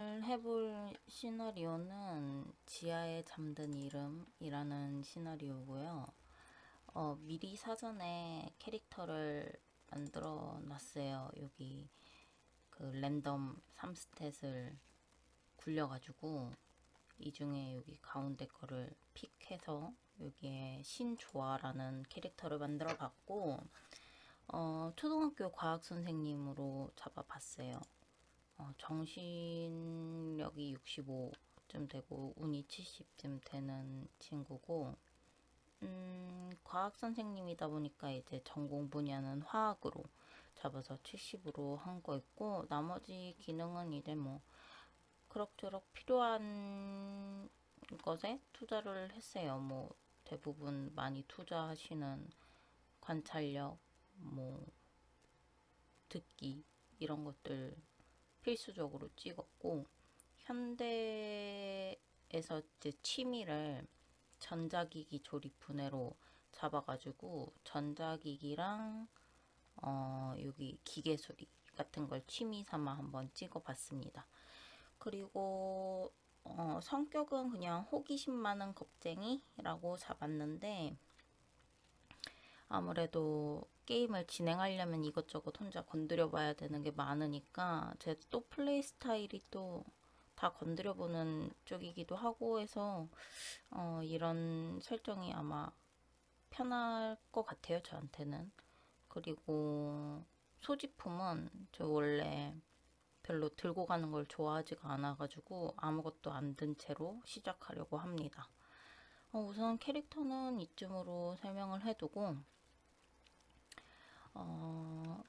해볼 시나리오는 지하에 잠든 이름이라는 시나리오고요. 어, 미리 사전에 캐릭터를 만들어 놨어요. 여기 그 랜덤 3스탯을 굴려가지고 이 중에 여기 가운데 거를 픽해서 여기에 신조아라는 캐릭터를 만들어 봤고 어, 초등학교 과학 선생님으로 잡아봤어요. 어, 정신력이 65쯤 되고 운이 70쯤 되는 친구고 음, 과학 선생님이다 보니까 이제 전공 분야는 화학으로 잡아서 70으로 한 거 있고 나머지 기능은 이제 뭐 그럭저럭 필요한 것에 투자를 했어요. 뭐 대부분 많이 투자하시는 관찰력, 뭐 듣기 이런 것들 필수적으로 찍었고 현대에서 이제 취미를 전자기기 조립 분해로 잡아가지고 전자기기랑 어 여기 기계 수리 같은 걸 취미 삼아 한번 찍어봤습니다. 그리고 어 성격은 그냥 호기심 많은 겁쟁이라고 잡았는데 아무래도 게임을 진행하려면 이것저것 혼자 건드려 봐야 되는 게 많으니까 제 또 플레이 스타일이 또 다 건드려 보는 쪽이기도 하고 해서 어 이런 설정이 아마 편할 것 같아요, 저한테는. 그리고 소지품은 저 원래 별로 들고 가는 걸 좋아하지가 않아가지고 아무것도 안 든 채로 시작하려고 합니다. 어, 우선 캐릭터는 이쯤으로 설명을 해두고 어,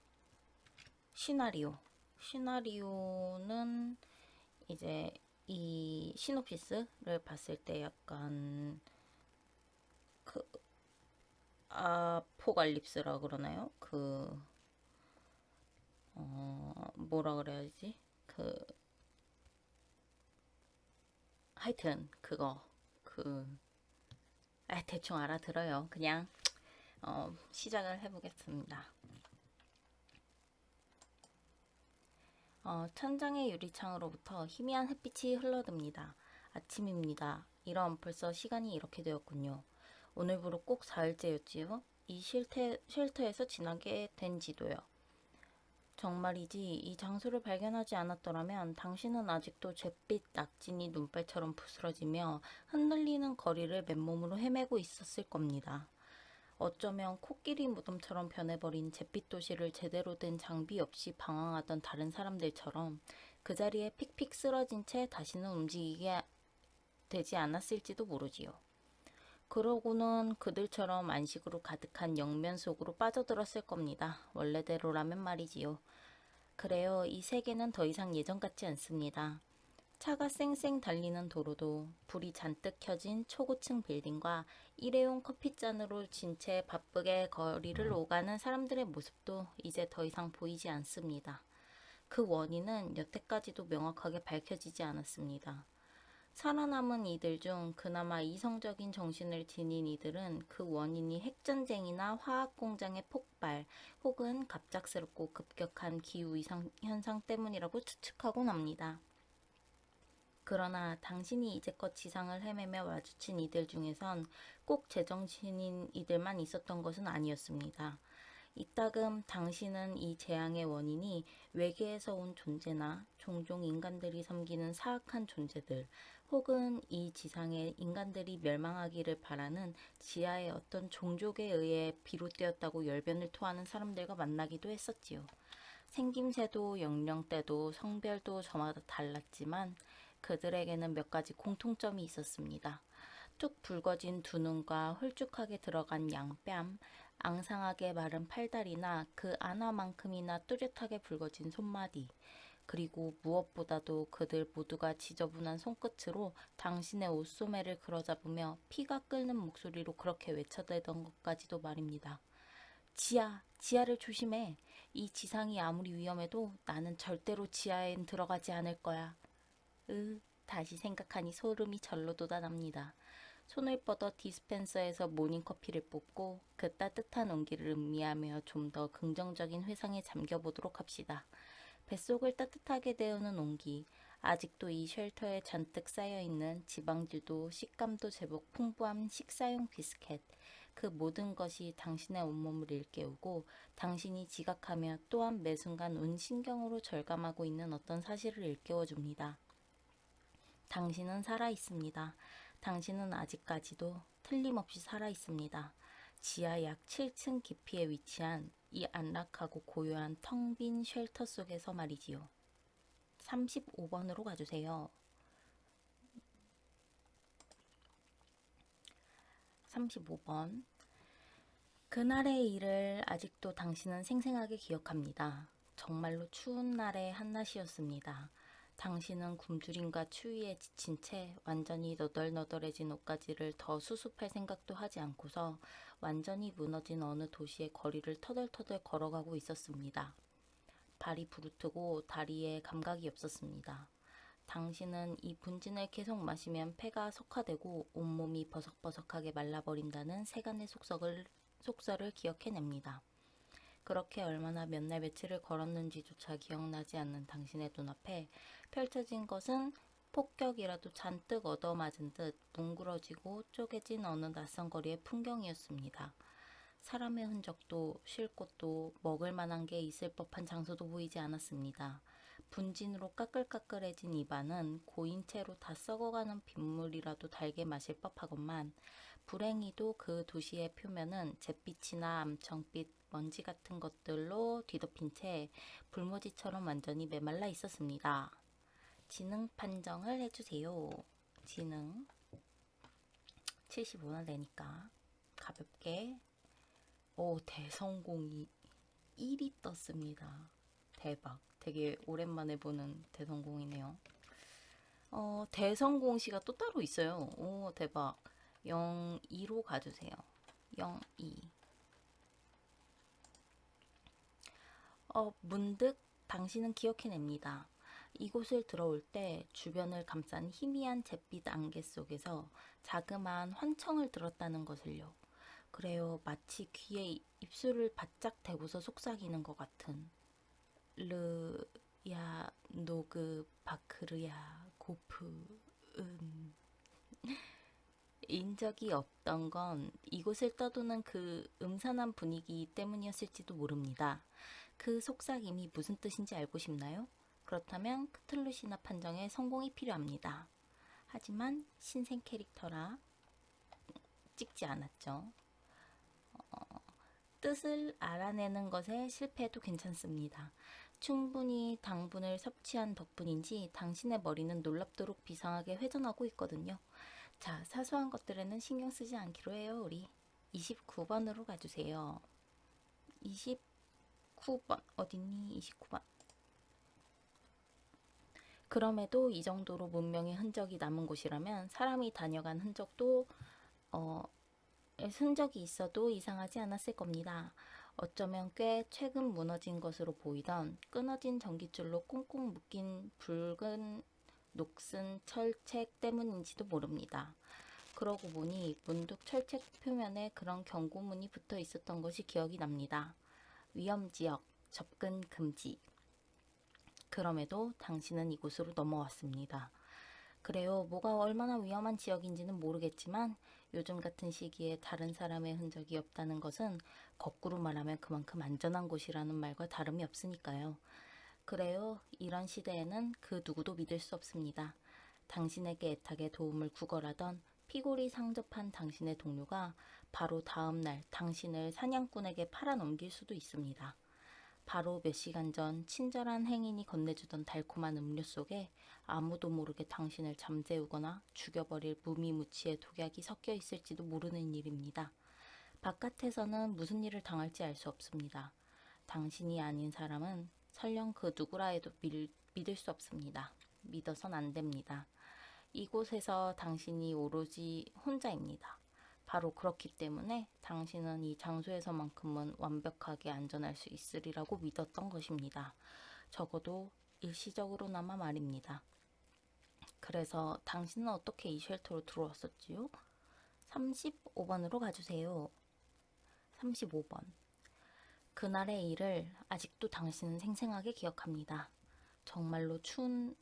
시나리오. 시나리오는 이제 이 시놉시스를 봤을 때 약간 그 아포갈립스라 그러나요? 그 어, 뭐라 그래야지? 그 하여튼 그거 그 아, 대충 알아들어요. 그냥 어, 시작을 해보겠습니다. 어, 천장의 유리창으로부터 희미한 햇빛이 흘러듭니다. 아침입니다. 이런 벌써 시간이 이렇게 되었군요. 오늘부로 꼭 4일째였지요. 이 쉘터, 쉘터에서 지나게 된 지도요. 정말이지 이 장소를 발견하지 않았더라면 당신은 아직도 잿빛 낙진이 눈발처럼 부스러지며 흔들리는 거리를 맨몸으로 헤매고 있었을 겁니다. 어쩌면 코끼리 무덤처럼 변해버린 잿빛 도시를 제대로 된 장비 없이 방황하던 다른 사람들처럼 그 자리에 픽픽 쓰러진 채 다시는 움직이게 되지 않았을지도 모르지요. 그러고는 그들처럼 안식으로 가득한 영면 속으로 빠져들었을 겁니다. 원래대로라면 말이지요. 그래요. 이 세계는 더 이상 예전 같지 않습니다. 차가 쌩쌩 달리는 도로도 불이 잔뜩 켜진 초고층 빌딩과 일회용 커피잔으로 진 채 바쁘게 거리를 오가는 사람들의 모습도 이제 더 이상 보이지 않습니다. 그 원인은 여태까지도 명확하게 밝혀지지 않았습니다. 살아남은 이들 중 그나마 이성적인 정신을 지닌 이들은 그 원인이 핵전쟁이나 화학공장의 폭발 혹은 갑작스럽고 급격한 기후 이상 현상 때문이라고 추측하곤 합니다. 그러나 당신이 이제껏 지상을 헤매며 마주친 이들 중에선 꼭 제정신인 이들만 있었던 것은 아니었습니다. 이따금 당신은 이 재앙의 원인이 외계에서 온 존재나 종종 인간들이 섬기는 사악한 존재들 혹은 이 지상에 인간들이 멸망하기를 바라는 지하의 어떤 종족에 의해 비롯되었다고 열변을 토하는 사람들과 만나기도 했었지요. 생김새도 연령대도 성별도 저마다 달랐지만 그들에게는 몇 가지 공통점이 있었습니다. 뚝 붉어진 두 눈과 홀쭉하게 들어간 양뺨, 앙상하게 마른 팔다리나 그 하나만큼이나 뚜렷하게 붉어진 손마디, 그리고 무엇보다도 그들 모두가 지저분한 손끝으로 당신의 옷소매를 그러잡으며 피가 끓는 목소리로 그렇게 외쳐대던 것까지도 말입니다. 지하, 지하를 조심해. 이 지상이 아무리 위험해도 나는 절대로 지하엔 들어가지 않을 거야. 으, 다시 생각하니 소름이 절로 돋아납니다. 손을 뻗어 디스펜서에서 모닝커피를 뽑고 그 따뜻한 온기를 음미하며 좀 더 긍정적인 회상에 잠겨보도록 합시다. 뱃속을 따뜻하게 데우는 온기, 아직도 이 쉘터에 잔뜩 쌓여있는 지방질도 식감도 제법 풍부한 식사용 비스켓. 그 모든 것이 당신의 온몸을 일깨우고 당신이 지각하며 또한 매 순간 온 신경으로 절감하고 있는 어떤 사실을 일깨워줍니다. 당신은 살아 있습니다. 당신은 아직까지도 틀림없이 살아 있습니다. 지하 약 7층 깊이에 위치한 이 안락하고 고요한 텅 빈 쉘터 속에서 말이지요. 35번으로 가주세요. 35번. 그날의 일을 아직도 당신은 생생하게 기억합니다. 정말로 추운 날의 한낮이었습니다. 당신은 굶주림과 추위에 지친 채 완전히 너덜너덜해진 옷가지를 더 수습할 생각도 하지 않고서 완전히 무너진 어느 도시의 거리를 터덜터덜 걸어가고 있었습니다. 발이 부르트고 다리에 감각이 없었습니다. 당신은 이 분진을 계속 마시면 폐가 석화되고 온몸이 버석버석하게 말라버린다는 세간의 속설을, 속설을 기억해냅니다. 그렇게 얼마나 몇 날 며칠을 걸었는지조차 기억나지 않는 당신의 눈앞에 펼쳐진 것은 폭격이라도 잔뜩 얻어맞은 듯 뭉그러지고 쪼개진 어느 낯선 거리의 풍경이었습니다. 사람의 흔적도 쉴 곳도 먹을 만한 게 있을 법한 장소도 보이지 않았습니다. 분진으로 까끌까끌해진 입안은 고인 채로 다 썩어가는 빗물이라도 달게 마실 법하건만 불행히도 그 도시의 표면은 잿빛이나 암청빛, 먼지 같은 것들로 뒤덮인 채 불모지처럼 완전히 메말라 있었습니다. 지능 판정을 해주세요. 지능 75나 되니까 가볍게 오 대성공이 1이 떴습니다. 대박. 되게 오랜만에 보는 대성공이네요. 어, 대성공 시가 또 따로 있어요. 오, 대박. 0, 2로 가주세요. 0, 2. 어, 문득 당신은 기억해냅니다. 이곳을 들어올 때 주변을 감싼 희미한 잿빛 안개 속에서 자그마한 환청을 들었다는 것을요. 그래요. 마치 귀에 입술을 바짝 대고서 속삭이는 것 같은. 르야 노그 바크르야 고프 은 인적이 없던 건 이곳을 떠도는 그 음산한 분위기 때문이었을지도 모릅니다. 그 속삭임이 무슨 뜻인지 알고 싶나요? 그렇다면 크틀루시나 판정에 성공이 필요합니다. 하지만 신생 캐릭터라 찍지 않았죠. 어, 뜻을 알아내는 것에 실패해도 괜찮습니다. 충분히 당분을 섭취한 덕분인지 당신의 머리는 놀랍도록 비상하게 회전하고 있거든요. 자, 사소한 것들에는 신경 쓰지 않기로 해요, 우리. 29번으로 가주세요. 29번, 어딨니? 29번. 그럼에도 이 정도로 문명의 흔적이 남은 곳이라면 사람이 다녀간 흔적도, 어, 흔적이 있어도 이상하지 않았을 겁니다. 어쩌면 꽤 최근 무너진 것으로 보이던 끊어진 전깃줄로 꽁꽁 묶인 붉은 녹슨 철책 때문인지도 모릅니다. 그러고 보니 문득 철책 표면에 그런 경고문이 붙어 있었던 것이 기억이 납니다. 위험지역, 접근 금지. 그럼에도 당신은 이곳으로 넘어왔습니다. 그래요. 뭐가 얼마나 위험한 지역인지는 모르겠지만 요즘 같은 시기에 다른 사람의 흔적이 없다는 것은 거꾸로 말하면 그만큼 안전한 곳이라는 말과 다름이 없으니까요. 그래요. 이런 시대에는 그 누구도 믿을 수 없습니다. 당신에게 애타게 도움을 구걸하던 피골이 상접한 당신의 동료가 바로 다음 날 당신을 사냥꾼에게 팔아넘길 수도 있습니다. 바로 몇 시간 전 친절한 행인이 건네주던 달콤한 음료 속에 아무도 모르게 당신을 잠재우거나 죽여버릴 무미무치의 독약이 섞여 있을지도 모르는 일입니다. 바깥에서는 무슨 일을 당할지 알 수 없습니다. 당신이 아닌 사람은 설령 그 누구라 해도 믿, 믿을 수 없습니다. 믿어선 안 됩니다. 이곳에서 당신이 오로지 혼자입니다. 바로 그렇기 때문에 당신은 이 장소에서만큼은 완벽하게 안전할 수 있으리라고 믿었던 것입니다. 적어도 일시적으로나마 말입니다. 그래서 당신은 어떻게 이 쉘터로 들어왔었지요? 35번으로 가주세요. 35번. 그날의 일을 아직도 당신은 생생하게 기억합니다. 정말로 추운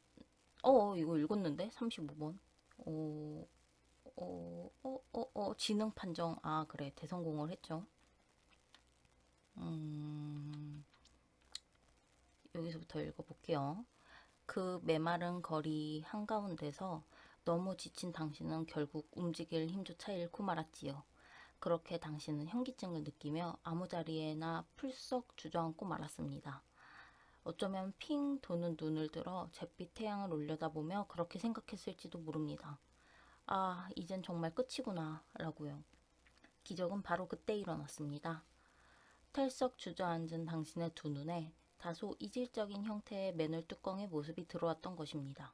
어, 이거 읽었는데? 35번. 어, 어, 어, 어, 어, 지능 판정. 아, 그래. 대성공을 했죠. 음, 여기서부터 읽어볼게요. 그 메마른 거리 한가운데서 너무 지친 당신은 결국 움직일 힘조차 잃고 말았지요. 그렇게 당신은 현기증을 느끼며 아무 자리에나 풀썩 주저앉고 말았습니다. 어쩌면 핑 도는 눈을 들어 잿빛 태양을 올려다보며 그렇게 생각했을지도 모릅니다. 아, 이젠 정말 끝이구나, 라고요. 기적은 바로 그때 일어났습니다. 털썩 주저앉은 당신의 두 눈에 다소 이질적인 형태의 맨홀 뚜껑의 모습이 들어왔던 것입니다.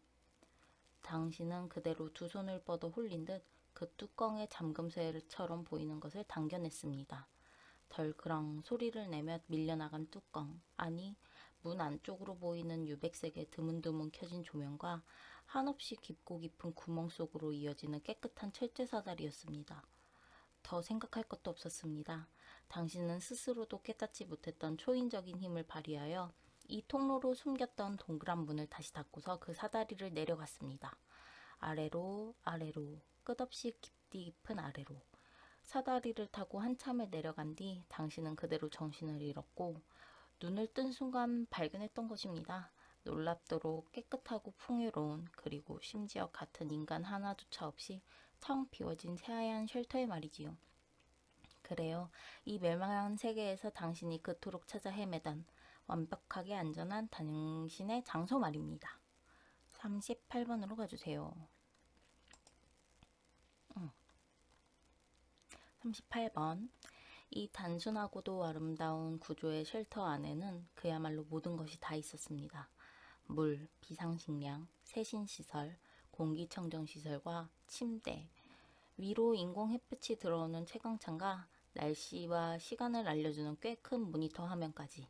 당신은 그대로 두 손을 뻗어 홀린 듯 그 뚜껑의 잠금쇠처럼 보이는 것을 당겨냈습니다. 덜그랑 소리를 내며 밀려나간 뚜껑, 아니 문 안쪽으로 보이는 유백색의 드문드문 켜진 조명과 한없이 깊고 깊은 구멍 속으로 이어지는 깨끗한 철제 사다리였습니다. 더 생각할 것도 없었습니다. 당신은 스스로도 깨닫지 못했던 초인적인 힘을 발휘하여 이 통로로 숨겼던 동그란 문을 다시 닫고서 그 사다리를 내려갔습니다. 아래로 아래로 끝없이 깊디 깊은 아래로 사다리를 타고 한참을 내려간 뒤 당신은 그대로 정신을 잃었고 눈을 뜬 순간 발견했던 것입니다. 놀랍도록 깨끗하고 풍요로운 그리고 심지어 같은 인간 하나조차 없이 텅 비워진 새하얀 쉘터의 말이지요. 그래요. 이 멸망한 세계에서 당신이 그토록 찾아 헤매던 완벽하게 안전한 당신의 장소 말입니다. 38번으로 가주세요. 음. 38번. 이 단순하고도 아름다운 구조의 쉘터 안에는 그야말로 모든 것이 다 있었습니다. 물, 비상식량, 세신시설, 공기청정시설과 침대, 위로 인공 햇빛이 들어오는 채광창과 날씨와 시간을 알려주는 꽤 큰 모니터 화면까지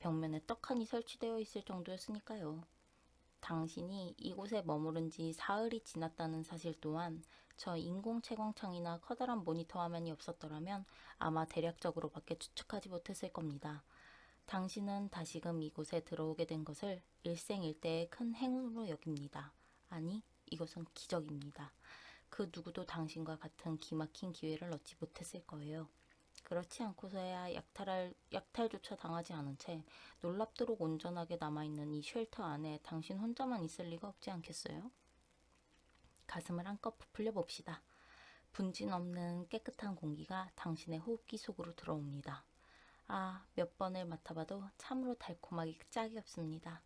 벽면에 떡하니 설치되어 있을 정도였으니까요. 당신이 이곳에 머무른 지 사흘이 지났다는 사실 또한 저 인공 채광창이나 커다란 모니터 화면이 없었더라면 아마 대략적으로밖에 추측하지 못했을 겁니다. 당신은 다시금 이곳에 들어오게 된 것을 일생일대의 큰 행운으로 여깁니다. 아니, 이것은 기적입니다. 그 누구도 당신과 같은 기막힌 기회를 얻지 못했을 거예요. 그렇지 않고서야 약탈할, 약탈조차 당하지 않은 채 놀랍도록 온전하게 남아있는 이 쉘터 안에 당신 혼자만 있을 리가 없지 않겠어요? 가슴을 한껏 부풀려 봅시다. 분진 없는 깨끗한 공기가 당신의 호흡기 속으로 들어옵니다. 아, 몇 번을 맡아봐도 참으로 달콤하기 짝이 없습니다.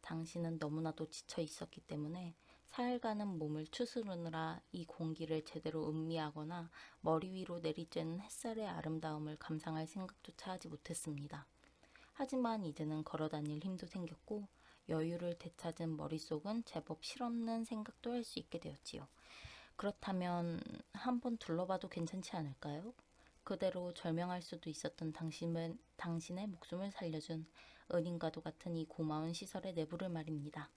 당신은 너무나도 지쳐 있었기 때문에 사흘간은 몸을 추스르느라 이 공기를 제대로 음미하거나 머리 위로 내리쬐는 햇살의 아름다움을 감상할 생각조차 하지 못했습니다. 하지만 이제는 걸어 다닐 힘도 생겼고 여유를 되찾은 머릿속은 제법 실없는 생각도 할 수 있게 되었지요. 그렇다면 한번 둘러봐도 괜찮지 않을까요? 그대로 절명할 수도 있었던 당신을, 당신의 목숨을 살려준 은인과도 같은 이 고마운 시설의 내부를 말입니다.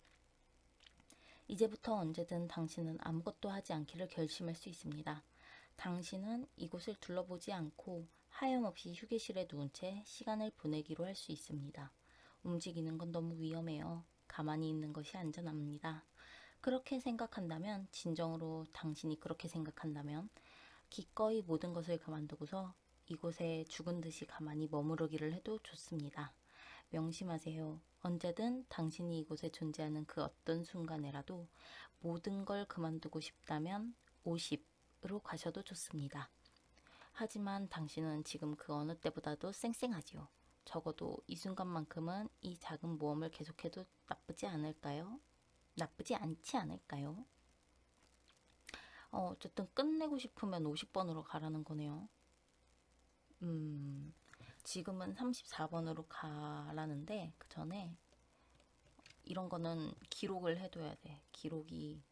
이제부터 언제든 당신은 아무것도 하지 않기를 결심할 수 있습니다. 당신은 이곳을 둘러보지 않고 하염없이 휴게실에 누운 채 시간을 보내기로 할 수 있습니다. 움직이는 건 너무 위험해요. 가만히 있는 것이 안전합니다. 그렇게 생각한다면, 진정으로 당신이 그렇게 생각한다면, 기꺼이 모든 것을 그만두고서 이곳에 죽은 듯이 가만히 머무르기를 해도 좋습니다. 명심하세요. 언제든 당신이 이곳에 존재하는 그 어떤 순간에라도 모든 걸 그만두고 싶다면 50으로 가셔도 좋습니다. 하지만 당신은 지금 그 어느 때보다도 쌩쌩하지요. 적어도 이 순간만큼은 이 작은 모험을 계속해도 나쁘지 않을까요? 나쁘지 않지 않을까요? 어, 어쨌든 끝내고 싶으면 50번으로 가라는 거네요. 음, 지금은 34번으로 가라는데 그 전에 이런 거는 기록을 해둬야 돼. 기록이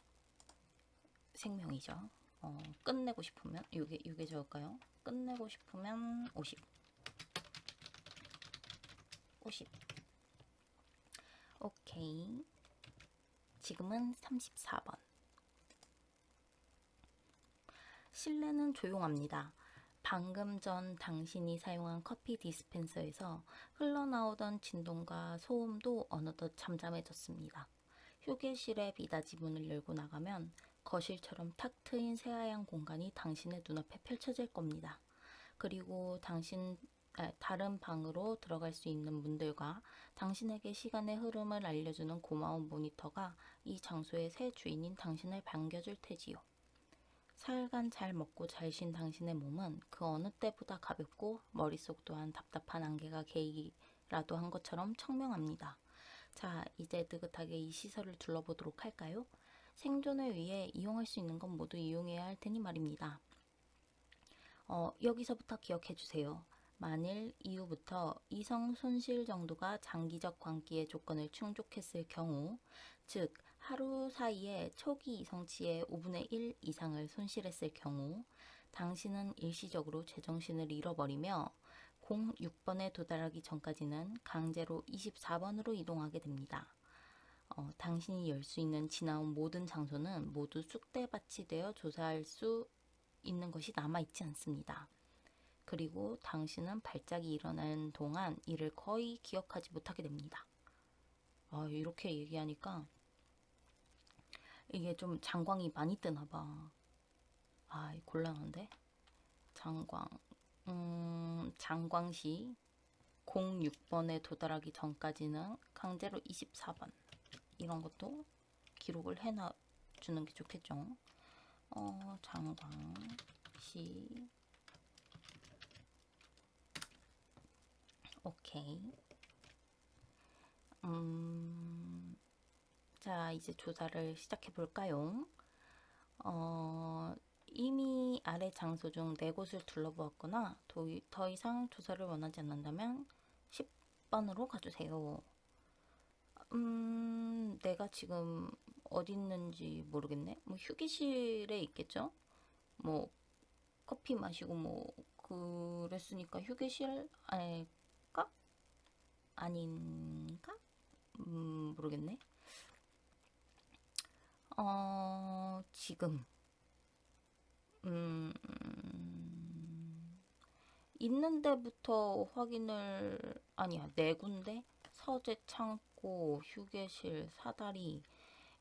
생명이죠. 어, 끝내고 싶으면 이게 이게 적을까요? 끝내고 싶으면 50. 50. 오케이. 지금은 34번. 실내는 조용합니다. 방금 전 당신이 사용한 커피 디스펜서에서 흘러나오던 진동과 소음도 어느덧 잠잠해졌습니다. 휴게실의 미닫이 문을 열고 나가면 거실처럼 탁 트인 새하얀 공간이 당신의 눈앞에 펼쳐질 겁니다. 그리고 당신 아, 다른 방으로 들어갈 수 있는 문들과 당신에게 시간의 흐름을 알려주는 고마운 모니터가 이 장소의 새 주인인 당신을 반겨줄 테지요. 사흘간 잘 먹고 잘 쉰 당신의 몸은 그 어느 때보다 가볍고 머릿속 또한 답답한 안개가 개이라도 한 것처럼 청명합니다. 자, 이제 느긋하게 이 시설을 둘러보도록 할까요? 생존을 위해 이용할 수 있는 건 모두 이용해야 할 테니 말입니다. 어, 여기서부터 기억해 주세요. 만일 이후부터 이성 손실 정도가 장기적 광기의 조건을 충족했을 경우, 즉 하루 사이에 초기 이성치의 5분의 1 이상을 손실했을 경우, 당신은 일시적으로 제정신을 잃어버리며 06번에 도달하기 전까지는 강제로 24번으로 이동하게 됩니다. 어, 당신이 열 수 있는 지나온 모든 장소는 모두 쑥대밭이 되어 조사할 수 있는 것이 남아있지 않습니다. 그리고 당신은 발작이 일어나는 동안 이를 거의 기억하지 못하게 됩니다. 아, 이렇게 얘기하니까 이게 좀 장광이 많이 뜨나 봐. 아, 곤란한데? 장광. 음, 장광시 06번에 도달하기 전까지는 강제로 24번. 이런 것도 기록을 해놔 주는 게 좋겠죠. 어, 장광시 오케이. 음, 자, 이제 조사를 시작해 볼까요? 어, 이미 아래 장소 중 네 곳을 둘러보았거나 더, 이상 조사를 원하지 않는다면 10번으로 가주세요. 음, 내가 지금 어디 있는지 모르겠네. 뭐 휴게실에 있겠죠? 뭐 커피 마시고 뭐 그랬으니까 휴게실 아닐까? 아닌가? 음, 모르겠네. 어, 지금. 음, 있는 데부터 확인을 아니야 네 군데? 서재 창고 휴게실 사다리.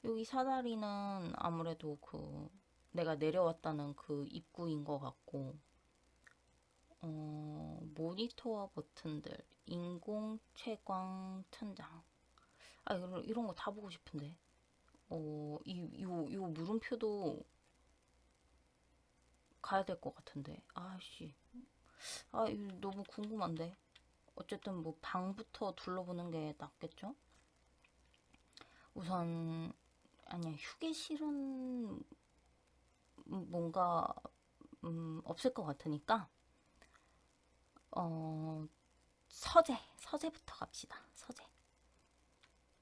여기 사다리는 아무래도 그 내가 내려왔다는 그 입구인 것 같고 어 모니터와 버튼들 인공 채광 천장. 아 이런 이런 거 다 보고 싶은데 어 이 요 요 물음표도 가야 될 것 같은데 아씨 아, 너무 궁금한데. 어쨌든 뭐 방부터 둘러보는 게 낫겠죠? 우선 아니야 휴게실은 뭔가 음, 없을 것 같으니까 어 서재 서재부터 갑시다. 서재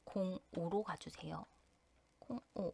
05로 가주세요. 嗯。哦